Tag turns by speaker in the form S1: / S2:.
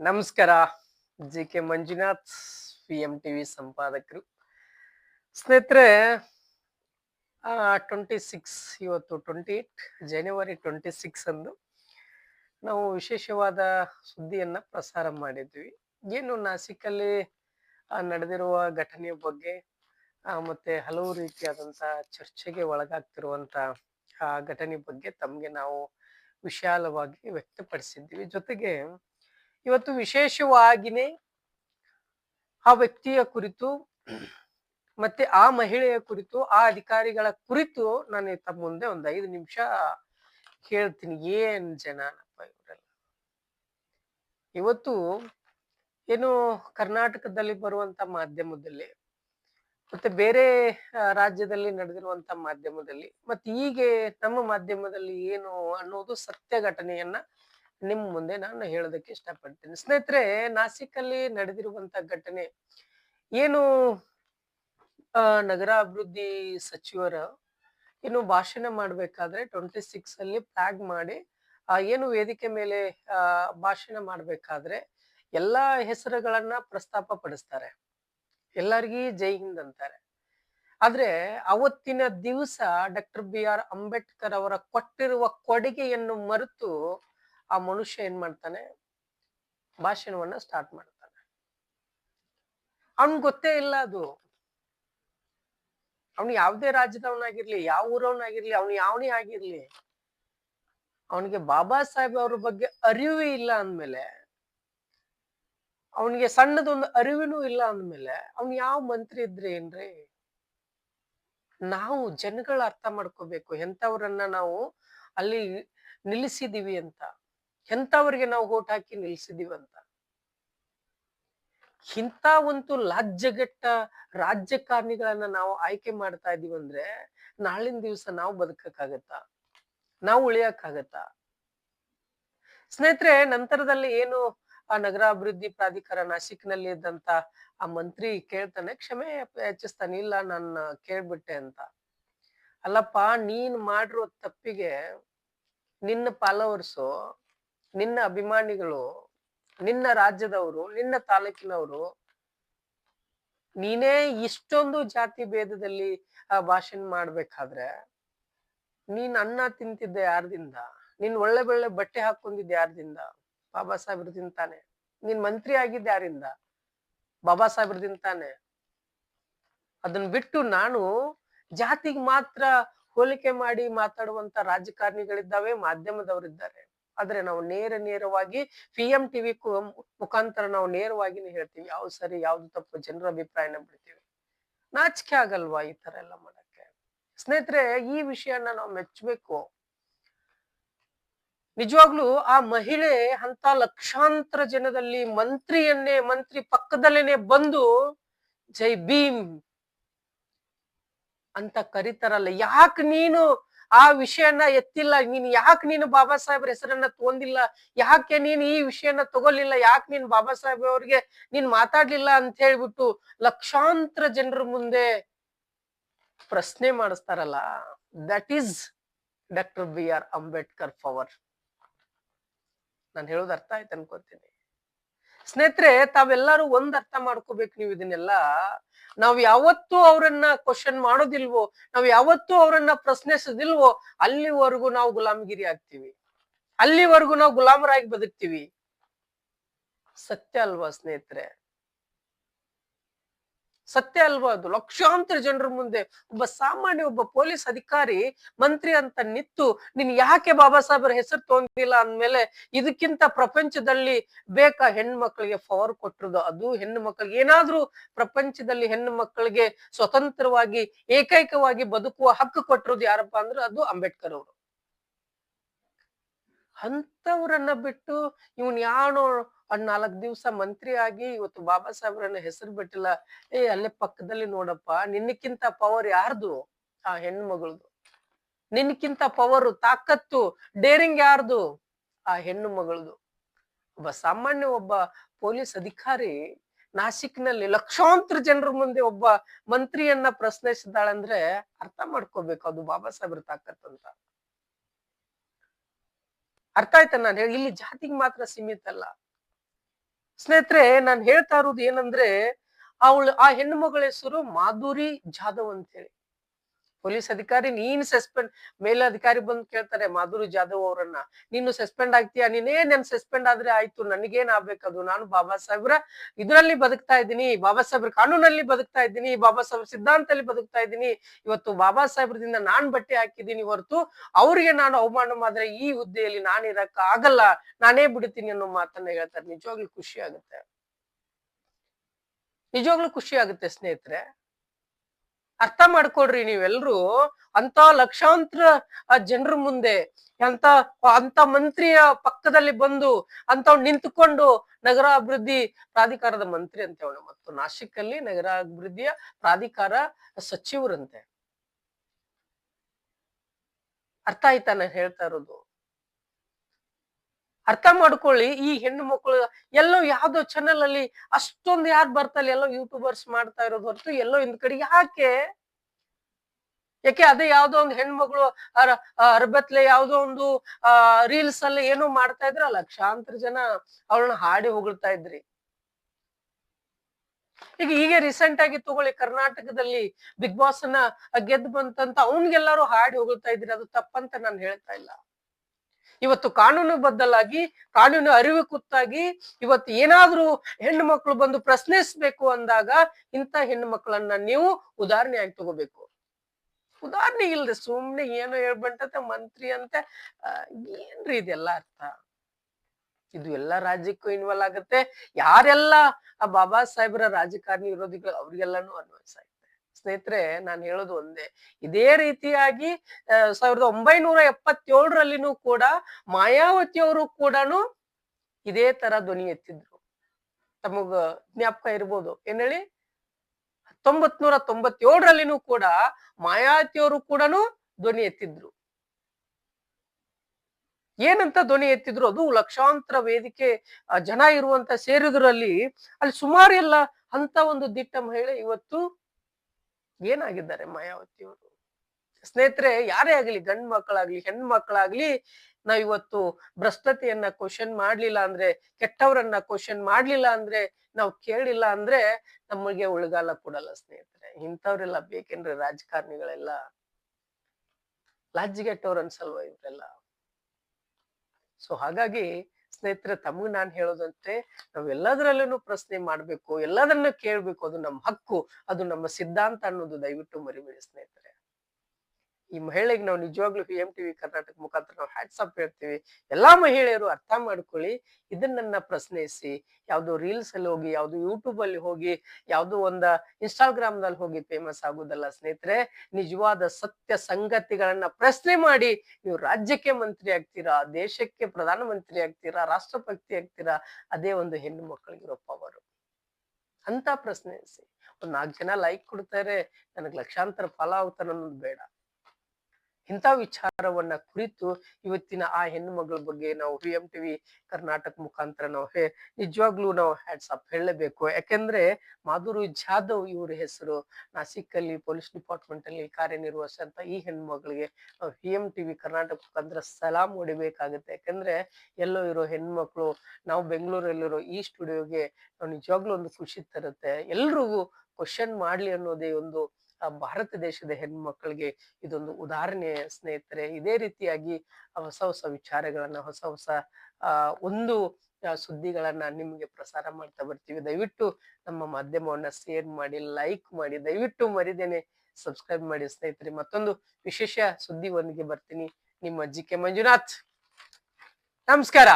S1: ನಮಸ್ಕಾರ. G K Manjunath P M T V ಸಂಪಾದಕರು. ಸ್ನೇಹಿತರೆ twenty six ಇವತ್ತು ಟ್ವೆಂಟಿ ಏಟ್ ಜನವರಿ ಟ್ವೆಂಟಿ ಸಿಕ್ಸ್ ಅಂದು ನಾವು ವಿಶೇಷವಾದ ಸುದ್ದಿಯನ್ನ ಪ್ರಸಾರ ಮಾಡಿದ್ವಿ. ಏನು ನಾಸಿಕಲ್ಲಿ ನಡೆದಿರುವ ಘಟನೆಯ ಬಗ್ಗೆ ಮತ್ತೆ ಹಲವು ರೀತಿಯಾದಂಥ ಚರ್ಚೆಗೆ ಒಳಗಾಗ್ತಿರುವಂತ, ಆ, ಘಟನೆ ಬಗ್ಗೆ ತಮಗೆ ನಾವು ವಿಶಾಲವಾಗಿ ವ್ಯಕ್ತಪಡಿಸಿದ್ವಿ. ಜೊತೆಗೆ ಇವತ್ತು ವಿಶೇಷವಾಗಿನೇ ಆ ವ್ಯಕ್ತಿಯ ಕುರಿತು ಮತ್ತೆ ಆ ಮಹಿಳೆಯ ಕುರಿತು, ಆ ಅಧಿಕಾರಿಗಳ ಕುರಿತು ನಾನು ತಮ್ಮ ಮುಂದೆ ಒಂದು ಐದು ನಿಮಿಷ ಹೇಳ್ತೀನಿ. ಏನ್ ಜನನಪ್ಪ ಇವರೆಲ್ಲ? ಇವತ್ತು ಏನು ಕರ್ನಾಟಕದಲ್ಲಿ ಬರುವಂತ ಮಾಧ್ಯಮದಲ್ಲಿ ಮತ್ತೆ ಬೇರೆ ರಾಜ್ಯದಲ್ಲಿ ನಡೆದಿರುವಂತ ಮಾಧ್ಯಮದಲ್ಲಿ ಮತ್ತೆ ಹೀಗೆ ನಮ್ಮ ಮಾಧ್ಯಮದಲ್ಲಿ ಏನು ಅನ್ನೋದು ಸತ್ಯ ಘಟನೆಯನ್ನ ನಿಮ್ ಮುಂದೆ ನಾನು ಹೇಳೋದಕ್ಕೆ ಇಷ್ಟಪಡ್ತೇನೆ. ಸ್ನೇಹಿತರೆ ನಾಸಿಕಲ್ಲಿ ನಡೆದಿರುವಂತ ಘಟನೆ ಏನು? ಆ, ನಗರಾಭಿವೃದ್ಧಿ ಸಚಿವರ ಏನು ಭಾಷಣ ಮಾಡ್ಬೇಕಾದ್ರೆ ಟ್ವೆಂಟಿ ಸಿಕ್ಸ್ ಅಲ್ಲಿ ಫ್ಲಾಗ್ ಮಾಡಿ ಏನು ವೇದಿಕೆ ಮೇಲೆ ಆ ಭಾಷಣ ಮಾಡ್ಬೇಕಾದ್ರೆ ಎಲ್ಲಾ ಹೆಸರುಗಳನ್ನ ಪ್ರಸ್ತಾಪ ಪಡಿಸ್ತಾರೆ. ಎಲ್ಲರಿಗೂ ಜೈ ಹಿಂದ್ ಅಂತಾರೆ. ಆದ್ರೆ ಅವತ್ತಿನ ದಿವಸ ಡಾಕ್ಟರ್ ಬಿ ಆರ್ ಅಂಬೇಡ್ಕರ್ ಅವರ ಕೊಟ್ಟಿರುವ ಕೊಡುಗೆಯನ್ನು ಮರೆತು ಆ ಮನುಷ್ಯ ಏನ್ ಮಾಡ್ತಾನೆ? ಭಾಷಣವನ್ನ ಸ್ಟಾರ್ಟ್ ಮಾಡ್ತಾನೆ. ಅವನ್ ಗೊತ್ತೇ ಇಲ್ಲ ಅದು. ಅವನು ಯಾವ್ದೇ ರಾಜ್ಯದವನಾಗಿರ್ಲಿ, ಯಾವ ಊರವನಾಗಿರ್ಲಿ, ಅವನು ಯಾವನೇ ಆಗಿರ್ಲಿ, ಅವನಿಗೆ ಬಾಬಾ ಸಾಹೇಬ್ ಅವ್ರ ಬಗ್ಗೆ ಅರಿವು ಇಲ್ಲ ಅಂದ್ಮೇಲೆ, ಅವನಿಗೆ ಸಣ್ಣದೊಂದು ಅರಿವಿನೂ ಇಲ್ಲ ಅಂದ್ಮೇಲೆ, ಅವ್ನ್ ಯಾವ ಮಂತ್ರಿ ಇದ್ರೆ ಏನ್ರಿ? ನಾವು ಜನಗಳ ಅರ್ಥ ಮಾಡ್ಕೋಬೇಕು ಎಂತವ್ರನ್ನ ನಾವು ಅಲ್ಲಿ ನಿಲ್ಲಿಸಿದೀವಿ ಅಂತ. ಎಂತವ್ರಿಗೆ ನಾವು ಓಟ್ ಹಾಕಿ ನಿಲ್ಸಿದೀವಂತ? ಇಂಥ ಒಂದು ಲಾಜ್ಯಗೆಟ್ಟ ರಾಜಕಾರಣಿಗಳನ್ನ ನಾವು ಆಯ್ಕೆ ಮಾಡ್ತಾ ಇದೀವಿ ಅಂದ್ರೆ ನಾಳಿನ ದಿವಸ ನಾವು ಬದುಕಕ್ಕಾಗತ್ತ? ನಾವು ಉಳಿಯಕ್ಕಾಗತ್ತ? ಸ್ನೇಹಿತರೆ, ನಂತರದಲ್ಲಿ ಏನು ಆ ನಗರಾಭಿವೃದ್ಧಿ ಪ್ರಾಧಿಕಾರ ನಾಸಿಕ್ನಲ್ಲಿ ಇದ್ದಂತ ಆ ಮಂತ್ರಿ ಕೇಳ್ತಾನೆ, ಕ್ಷಮೆ ಯಾಚಿಸ್ತಾನೆ, ಇಲ್ಲ ನನ್ನ ಕೇಳ್ಬಿಟ್ಟೆ ಅಂತ. ಅಲ್ಲಪ್ಪ, ನೀನ್ ಮಾಡಿರೋ ತಪ್ಪಿಗೆ ನಿನ್ನ ಫಾಲೋವರ್ಸು ನಿನ್ನ ಅಭಿಮಾನಿಗಳು, ನಿನ್ನ ರಾಜ್ಯದವರು, ನಿನ್ನ ತಾಲೂಕಿನವರು, ನೀನೇ ಇಷ್ಟೊಂದು ಜಾತಿ ಭೇದದಲ್ಲಿ, ಆ, ಭಾಷಣ ಮಾಡ್ಬೇಕಾದ್ರೆ, ನೀನ್ ಅನ್ನ ತಿಂತಿದ್ದೆ ಯಾರ್ದಿಂದ? ನೀನ್ ಒಳ್ಳೆ ಒಳ್ಳೆ ಬಟ್ಟೆ ಹಾಕೊಂಡಿದ್ದೆ ಯಾರ್ದಿಂದ? ಬಾಬಾ ಸಾಹೇಬ್ರ ತಿಂತಾನೆ. ನೀನ್ ಮಂತ್ರಿ ಆಗಿದ್ದೆ ಯಾರಿಂದ? ಬಾಬಾ ಸಾಹೇಬ್ರ ತಿಂತಾನೆ. ಅದನ್ನ ಬಿಟ್ಟು ನಾನು ಜಾತಿಗೆ ಮಾತ್ರ ಹೋಲಿಕೆ ಮಾಡಿ ಮಾತಾಡುವಂತ ರಾಜಕಾರಣಿಗಳಿದ್ದಾವೆ, ಮಾಧ್ಯಮದವರಿದ್ದಾರೆ. ಆದ್ರೆ ನಾವು ನೇರ ನೇರವಾಗಿ ಪಿ ಎಂ ಟಿವಿ ಮುಖಾಂತರ ನಾವು ನೇರವಾಗಿ ಹೇಳ್ತೀವಿ, ಯಾವ್ದು ಸರಿ, ಯಾವ್ದು ತಪ್ಪು, ಜನರ ಅಭಿಪ್ರಾಯನ ಬಿಡ್ತೀವಿ. ನಾಚಿಕೆ ಆಗಲ್ವಾ ಈ ತರ ಎಲ್ಲ ಮಾಡಕ್ಕೆ? ಸ್ನೇಹಿತರೆ, ಈ ವಿಷಯನ ನಾವು ಮೆಚ್ಚಬೇಕು. ನಿಜವಾಗ್ಲೂ ಆ ಮಹಿಳೆ ಅಂತ ಲಕ್ಷಾಂತರ ಜನದಲ್ಲಿ ಮಂತ್ರಿಯನ್ನೇ, ಮಂತ್ರಿ ಪಕ್ಕದಲ್ಲೇನೆ ಬಂದು ಜೈ ಭೀಮ್ ಅಂತ ಕರೀತಾರಲ್ಲ, ಯಾಕೆ ನೀನು ಆ ವಿಷಯನ ಎತ್ತಿಲ್ಲ. ನೀನ್ ಯಾಕೆ ನೀನು ಬಾಬಾ ಸಾಹೇಬ್ರ ಹೆಸರನ್ನ ತಗೊಂಡಿಲ್ಲ? ಯಾಕೆ ನೀನ್ ಈ ವಿಷಯನ ತಗೊಲಿಲ್ಲ ಯಾಕೆ ನೀನ್ ಬಾಬಾ ಸಾಹೇಬ್ ಅವ್ರಿಗೆ ನೀನ್ ಮಾತಾಡ್ಲಿಲ್ಲ ಅಂತ ಹೇಳ್ಬಿಟ್ಟು ಲಕ್ಷಾಂತರ ಜನರ ಮುಂದೆ ಪ್ರಶ್ನೆ ಮಾಡಿಸ್ತಾರಲ್ಲ? That is doctor B R Ambedkar power ನಾನು ಹೇಳೋದು ಅರ್ಥ ಆಯ್ತು ಅನ್ಕೋತೀನಿ ಸ್ನೇಹಿತರೆ, ತಾವೆಲ್ಲರೂ ಒಂದ್ ಅರ್ಥ ಮಾಡ್ಕೋಬೇಕು ನೀವು ಇದನ್ನೆಲ್ಲ. ನಾವ್ ಯಾವತ್ತೂ ಅವರನ್ನ ಕ್ವಶನ್ ಮಾಡೋದಿಲ್ವೋ, ನಾವ್ ಯಾವತ್ತೂ ಅವರನ್ನ ಪ್ರಶ್ನಿಸೋದಿಲ್ವೋ, ಅಲ್ಲಿವರೆಗೂ ನಾವು ಗುಲಾಮಗಿರಿ ಆಗ್ತೀವಿ. ಅಲ್ಲಿವರೆಗೂ ನಾವು ಗುಲಾಮರಾಗಿ ಬದುಕ್ತೀವಿ. ಸತ್ಯ ಅಲ್ವಾ ಸ್ನೇಹಿತರೆ? ಸತ್ಯ ಅಲ್ವಾ ಅದು? ಲಕ್ಷಾಂತರ ಜನರ ಮುಂದೆ ಒಬ್ಬ ಸಾಮಾನ್ಯ ಒಬ್ಬ ಪೊಲೀಸ್ ಅಧಿಕಾರಿ, ಮಂತ್ರಿ ಅಂತ ನಿಂತು, ನೀನ್ ಯಾಕೆ ಬಾಬಾ ಸಾಹೇಬ್ರ ಹೆಸರು ತೊಂದಿಲ್ಲ ಅಂದ್ಮೇಲೆ ಇದಕ್ಕಿಂತ ಪ್ರಪಂಚದಲ್ಲಿ ಬೇಕಾ ಹೆಣ್ಣು ಮಕ್ಕಳಿಗೆ ಪವರ್ ಕೊಟ್ಟಿರೋದು? ಅದು ಹೆಣ್ಣು ಮಕ್ಕಳಿಗೆ ಏನಾದ್ರೂ ಪ್ರಪಂಚದಲ್ಲಿ ಹೆಣ್ಣು ಮಕ್ಕಳಿಗೆ ಸ್ವತಂತ್ರವಾಗಿ, ಏಕೈಕವಾಗಿ ಬದುಕುವ ಹಕ್ಕು ಕೊಟ್ಟಿರೋದು ಯಾರಪ್ಪ ಅಂದ್ರೆ ಅದು ಅಂಬೇಡ್ಕರ್ ಅವರು. ಅಂತವ್ರನ್ನ ಬಿಟ್ಟು ಇವನ್ ಯಾವನೋ ಒಂದ್ ನಾಲ್ಕ್ ದಿವ್ಸ ಮಂತ್ರಿ ಆಗಿ ಇವತ್ತು ಬಾಬಾ ಸಾಹೇಬ್ರನ್ನ ಹೆಸರು ಬಿಟ್ಟಿಲ್ಲ. ಏ, ಅಲ್ಲೇ ಪಕ್ಕದಲ್ಲಿ ನೋಡಪ್ಪ, ನಿನ್ನಕ್ಕಿಂತ ಪವರ್ ಯಾರ್ದು? ಆ ಹೆಣ್ಣು ಮಗಳದು ನಿನ್ನಕ್ಕಿಂತ ಪವರ್ ತಾಕತ್ತು ಡೇರಿಂಗ್ ಯಾರ್ದು? ಆ ಹೆಣ್ಣು ಮಗಳದು ಒಬ್ಬ ಸಾಮಾನ್ಯ ಒಬ್ಬ ಪೊಲೀಸ್ ಅಧಿಕಾರಿ ನಾಸಿಕ್ನಲ್ಲಿ ಲಕ್ಷಾಂತರ ಜನರ ಮುಂದೆ ಒಬ್ಬ ಮಂತ್ರಿಯನ್ನ ಪ್ರಶ್ನಿಸಿದಾಳಂದ್ರೆ ಅರ್ಥ ಮಾಡ್ಕೋಬೇಕು ಅದು ಬಾಬಾ ಸಾಹೇಬ್ರ ತಾಕತ್ ಅಂತ. ಅರ್ಥ ಆಯ್ತಾ ನಾನು ಹೇಳಿ? ಇಲ್ಲಿ ಜಾತಿಗೆ ಮಾತ್ರ ಸೀಮಿತ ಅಲ್ಲ. ಸ್ನೇಹಿತರೆ ನಾನ್ ಹೇಳ್ತಾ ಇರೋದು ಏನಂದ್ರೆ ಅವಳು ಆ ಹೆಣ್ಣು ಮಗಳ ಹೆಸರು ಮಾಧುರಿ ಜಾಧವ್ ಅಂತೇಳಿ ಪೊಲೀಸ್ ಅಧಿಕಾರಿ, ನೀನ್ ಸಸ್ಪೆಂಡ್, ಮೇಲಧಿಕಾರಿ ಬಂದು ಕೇಳ್ತಾರೆ, ಮಾಧುರಿ ಜಾಧವ್ ಅವರನ್ನ, ನೀನು ಸಸ್ಪೆಂಡ್ ಆಗ್ತೀಯಾ? ನೀನೇ ನನ್ ಸಸ್ಪೆಂಡ್ ಆದ್ರೆ ಆಯ್ತು, ನನಗೇನ್ ಆಗ್ಬೇಕದು ನಾನು ಬಾಬಾ ಸಾಹೇಬ್ರ ಇದ್ರಲ್ಲಿ ಬದುಕ್ತಾ ಇದ್ದೀನಿ, ಬಾಬಾ ಸಾಹೇಬ್ರ ಕಾನೂನಲ್ಲಿ ಬದುಕ್ತಾ ಇದ್ದೀನಿ, ಬಾಬಾ ಸಾಹೇಬ್ರ ಸಿದ್ಧಾಂತದಲ್ಲಿ ಬದುಕ್ತಾ ಇದ್ದೀನಿ, ಇವತ್ತು ಬಾಬಾ ಸಾಹೇಬ್ರದಿಂದ ನಾನ್ ಬಟ್ಟೆ ಹಾಕಿದ್ದೀನಿ ಹೊರತು ಅವ್ರಿಗೆ ನಾನು ಅವಮಾನ ಮಾಡಿದ್ರೆ ಈ ಹುದ್ದೆಯಲ್ಲಿ ನಾನು ಇರಕ್ಕ ಆಗಲ್ಲ, ನಾನೇ ಬಿಡ್ತೀನಿ ಅನ್ನೋ ಮಾತನ್ನ ಹೇಳ್ತಾರೆ. ನಿಜವಾಗ್ಲೂ ಖುಷಿ ಆಗುತ್ತೆ. ನಿಜವಾಗ್ಲೂ ಖುಷಿ ಆಗುತ್ತೆ ಸ್ನೇಹಿತರೆ. ಅರ್ಥ ಮಾಡ್ಕೊಡ್ರಿ ನೀವೆಲ್ರು ಅಂತ ಲಕ್ಷಾಂತರ ಜನರ ಮುಂದೆ ಅಂತ ಅಂತ ಮಂತ್ರಿಯ ಪಕ್ಕದಲ್ಲಿ ಬಂದು ಅಂತ ನಿಂತುಕೊಂಡು ನಗರಾಭಿವೃದ್ಧಿ ಪ್ರಾಧಿಕಾರದ ಮಂತ್ರಿ ಅಂತ ಅವನು. ಮತ್ತು ನಾಶಿಕ್ ಅಲ್ಲಿ ನಗರ ಅಭಿವೃದ್ಧಿಯ ಪ್ರಾಧಿಕಾರ ಸಚಿವರಂತೆ. ಅರ್ಥ ಆಯ್ತಾ ನಾನು ಹೇಳ್ತಾ ಇರೋದು? ಅರ್ಥ ಮಾಡ್ಕೊಳ್ಳಿ. ಈ ಹೆಣ್ಣು ಮಕ್ಕಳು ಎಲ್ಲೋ ಯಾವ್ದೋ ಚಾನೆಲ್ ಅಲ್ಲಿ ಅಷ್ಟೊಂದು ಯಾರು ಬರ್ತಾರೆ, ಎಲ್ಲೋ ಯೂಟ್ಯೂಬರ್ಸ್ ಮಾಡ್ತಾ ಇರೋದು ಹೊರತು ಎಲ್ಲೋ ಹಿಂದ್ ಕಡೆಗೆ ಯಾಕೆ? ಯಾಕೆ ಅದೇ ಯಾವ್ದೋ ಒಂದು ಹೆಣ್ಮಗಳು ಅರ, ಅರ್ಬತ್ಲೆ ಯಾವ್ದೋ ಒಂದು, ಆ ರೀಲ್ಸ್ ಅಲ್ಲಿ ಏನೋ ಮಾಡ್ತಾ ಇದ್ರ ಲಕ್ಷಾಂತರ ಜನ ಅವಳನ್ನ ಹಾಡಿ ಹೊಗಳ್ತಾ ಇದ್ರಿ. ಈಗ ಈಗ ರೀಸೆಂಟ್ ಆಗಿ ತಗೊಳ್ಳಿ, ಕರ್ನಾಟಕದಲ್ಲಿ ಬಿಗ್ ಬಾಸ್ನ ಗೆದ್ದು ಬಂತಂತ ಅವನ್ಗೆಲ್ಲಾರು ಹಾಡಿ ಹೊಗಳ್ತಾ ಇದ್ರಿ, ಅದು ತಪ್ಪಂತ ನಾನು ಹೇಳ್ತಾ ಇಲ್ಲ. ಇವತ್ತು ಕಾನೂನು ಬದ್ದಲಾಗಿ ಕಾನೂನು ಅರಿವು ಕುತ್ತಾಗಿ ಇವತ್ತು ಏನಾದ್ರೂ ಹೆಣ್ಣು ಮಕ್ಕಳು ಬಂದು ಪ್ರಶ್ನಿಸ್ಬೇಕು ಅಂದಾಗ ಇಂಥ ಹೆಣ್ಣು ಮಕ್ಕಳನ್ನ ನೀವು ಉದಾಹರಣೆಯಾಗಿ ತಗೋಬೇಕು. ಉದಾಹರಣೆ ಇಲ್ರಿ ಸುಮ್ನೆ ಏನೋ ಹೇಳ್ಬಂಟತೆ, ಮಂತ್ರಿ ಅಂತ ಏನ್ರಿ ಇದೆಲ್ಲ ಅರ್ಥ? ಇದು ಎಲ್ಲ ರಾಜ್ಯಕ್ಕೂ ಇನ್ವಾಲ್ವ್ ಆಗುತ್ತೆ. ಯಾರೆಲ್ಲ ಆ ಬಾಬಾ ಸಾಹೇಬ್ರ ರಾಜಕಾರಣಿ ವಿರೋಧಿಗಳು, ಅವ್ರಿಗೆಲ್ಲಾನು ಅನ್ವಯಿಸಾಗುತ್ತೆ ಸ್ನೇಹಿತರೆ, ನಾನು ಹೇಳೋದು ಒಂದೇ. ಇದೇ ರೀತಿಯಾಗಿ ಸಾವಿರದ ಒಂಬೈನೂರ ಎಪ್ಪತ್ತೇಳರಲ್ಲಿನೂ ಕೂಡ ಮಾಯಾವತಿಯವರು ಕೂಡ ಇದೇ ತರ ಧ್ವನಿ ಎತ್ತಿದ್ರು. ತಮಗ ಜ್ಞಾಪಕ ಇರ್ಬೋದು. ಏನ್ ಹೇಳಿ? ಹತ್ತೊಂಬತ್ ನೂರ ತೊಂಬತ್ತೇಳರಲ್ಲಿನೂ ಕೂಡ ಮಾಯಾವತಿಯವರು ಕೂಡ ಧ್ವನಿ ಎತ್ತಿದ್ರು. ಏನಂತ ಧ್ವನಿ ಎತ್ತಿದ್ರು? ಅದು ಲಕ್ಷಾಂತರ ವೇದಿಕೆ ಜನ ಇರುವಂತ ಸೇರಿದ್ರಲ್ಲಿ ಅಲ್ಲಿ ಸುಮಾರು ಎಲ್ಲ, ಅಂತ ಒಂದು ದಿಟ್ಟ ಮಹಿಳೆ ಇವತ್ತು ಏನಾಗಿದ್ದಾರೆ ಮಾಯಾವತಿಯವರು ಸ್ನೇಹಿತರೆ, ಯಾರೇ ಆಗ್ಲಿ, ಗಂಡ್ ಮಕ್ಕಳಾಗ್ಲಿ, ಹೆಣ್ ಮಕ್ಕಳಾಗ್ಲಿ ನಾವ್ ಇವತ್ತು ಭ್ರಷ್ಟತೆಯನ್ನ ಕ್ವಶನ್ ಮಾಡ್ಲಿಲ್ಲ ಅಂದ್ರೆ, ಕೆಟ್ಟವರನ್ನ ಕ್ವಶನ್ ಮಾಡ್ಲಿಲ್ಲ ಅಂದ್ರೆ, ನಾವು ಕೇಳಿಲ್ಲ ಅಂದ್ರೆ ನಮಗೆ ಉಳಗಾಲ ಕೊಡಲ್ಲ ಸ್ನೇಹಿತರೆ. ಇಂಥವ್ರೆಲ್ಲ ಬೇಕೇನ್ರಿ ರಾಜಕಾರಣಿಗಳೆಲ್ಲ? ಲಾಜ್ಜಿಗೆಟ್ಟವ್ರು ಅನ್ಸಲ್ವ ಇವ್ರೆಲ್ಲ? ಸೊ ಹಾಗಾಗಿ ಸ್ನೇಹಿತರೆ, ತಮಗ್ ನಾನ್ ಹೇಳೋದಂತೆ ನಾವೆಲ್ಲದರಲ್ಲೂ ಪ್ರಶ್ನೆ ಮಾಡ್ಬೇಕು, ಎಲ್ಲದನ್ನ ಕೇಳ್ಬೇಕು, ಅದು ನಮ್ಮ ಹಕ್ಕು, ಅದು ನಮ್ಮ ಸಿದ್ಧಾಂತ ಅನ್ನೋದು ದಯವಿಟ್ಟು ಮರಿಬೇಡಿ ಸ್ನೇಹಿತರೆ. ಈ ಮಹಿಳೆಗೆ ನಾವು ನಿಜವಾಗ್ಲೂ ಪಿ ಎಂ ಟಿವಿ ಕರ್ನಾಟಕ ಮುಖಾಂತರ ನಾವು ಹ್ಯಾಟ್ಸ್ ಹ್ಯಾಟ್ಸಪ್ ಹೇಳ್ತೀವಿ. ಎಲ್ಲಾ ಮಹಿಳೆಯರು ಅರ್ಥ ಮಾಡ್ಕೊಳ್ಳಿ, ಇದನ್ನ ಪ್ರಶ್ನಿಸಿ. ಯಾವ್ದೋ ರೀಲ್ಸ್ ಅಲ್ಲಿ ಹೋಗಿ, ಯಾವ್ದು ಯೂಟ್ಯೂಬ್ ಅಲ್ಲಿ ಹೋಗಿ, ಯಾವ್ದೋ ಒಂದ ಇನ್ಸ್ಟಾಗ್ರಾಮ್ ದಲ್ಲಿ ಹೋಗಿ ಫೇಮಸ್ ಆಗುದಲ್ಲ ಸ್ನೇಹಿತರೆ, ನಿಜವಾದ ಸತ್ಯ ಸಂಗತಿಗಳನ್ನ ಪ್ರಶ್ನೆ ಮಾಡಿ, ನೀವು ರಾಜ್ಯಕ್ಕೆ ಮಂತ್ರಿ ಆಗ್ತೀರಾ, ದೇಶಕ್ಕೆ ಪ್ರಧಾನಮಂತ್ರಿ ಆಗ್ತೀರಾ, ರಾಷ್ಟ್ರಪತಿ ಆಗ್ತೀರಾ, ಅದೇ ಒಂದು ಹೆಣ್ಣು ಮಕ್ಕಳಿಗಿರೋ ಪವರು ಅಂತ ಪ್ರಶ್ನಿಸಿ. ಒಂದ್ ನಾಲ್ಕು ಜನ ಲೈಕ್ ಕೊಡ್ತಾರೆ, ನನಗ್ ಲಕ್ಷಾಂತರ ಫಲ ಆಗ್ತಾರೆ ಅನ್ನೋದು ಬೇಡ. ಇಂಥ ವಿಚಾರವನ್ನ ಕುರಿತು ಇವತ್ತಿನ ಆ ಹೆಣ್ಣು ಬಗ್ಗೆ ನಾವು ಪಿ ಎಂ ಟಿವಿ ಕರ್ನಾಟಕ ಮುಖಾಂತರ ನಾವು ಹೇ, ನಿಜವಾಗ್ಲೂ ನಾವು ಹ್ಯಾಟ್ಸ್ ಅಪ್ ಹೇಳಬೇಕು ಯಾಕೆಂದ್ರೆ ಮಾಧುರಿ ಜಾಧವ್ ಇವ್ರ ಹೆಸರು. ನಾಸಿಕ್ ಅಲ್ಲಿ ಪೊಲೀಸ್ ಡಿಪಾರ್ಟ್ಮೆಂಟ್ ಅಲ್ಲಿ ಕಾರ್ಯನಿರ್ವಹಿಸಂತ ಈ ಹೆಣ್ಣು ಮಗಳಿಗೆ ನಾವು ಪಿ ಎಂ ಟಿವಿ ಕರ್ನಾಟಕ ಮುಖಾಂತರ ಸಲಾಂ ಹೊಡಿಬೇಕಾಗುತ್ತೆ. ಯಾಕಂದ್ರೆ ಎಲ್ಲೋ ಇರೋ ಹೆಣ್ಮಕ್ಳು ನಾವು ಬೆಂಗಳೂರಲ್ಲಿರೋ ಈ ಸ್ಟುಡಿಯೋಗೆ ನಾವು ನಿಜವಾಗ್ಲೂ ಒಂದು ಖುಷಿ ತರುತ್ತೆ. ಎಲ್ರಿಗೂ ಕ್ವಶನ್ ಮಾಡ್ಲಿ ಅನ್ನೋದೇ ಒಂದು ಭಾರತ ದೇಶದ ಹೆಣ್ಮಕ್ಳಿಗೆ ಇದೊಂದು ಉದಾಹರಣೆ ಸ್ನೇಹಿತರೆ. ಇದೇ ರೀತಿಯಾಗಿ ಹೊಸ ಹೊಸ ವಿಚಾರಗಳನ್ನ, ಹೊಸ ಹೊಸ ಒಂದು ಸುದ್ದಿಗಳನ್ನ ನಿಮ್ಗೆ ಪ್ರಸಾರ ಮಾಡ್ತಾ ಬರ್ತೀವಿ. ದಯವಿಟ್ಟು ನಮ್ಮ ಮಾಧ್ಯಮವನ್ನ ಶೇರ್ ಮಾಡಿ ಲೈಕ್ ಮಾಡಿ. ದಯವಿಟ್ಟು ಮರಿದೇನೆ ಸಬ್ಸ್ಕ್ರೈಬ್ ಮಾಡಿ ಸ್ನೇಹಿತರೆ. ಮತ್ತೊಂದು ವಿಶೇಷ ಸುದ್ದಿ ಒಂದಿಗೆ ಬರ್ತೀನಿ. ನಿಮ್ಮ ಜಿ ಕೆ ಮಂಜುನಾಥ್. ನಮಸ್ಕಾರ!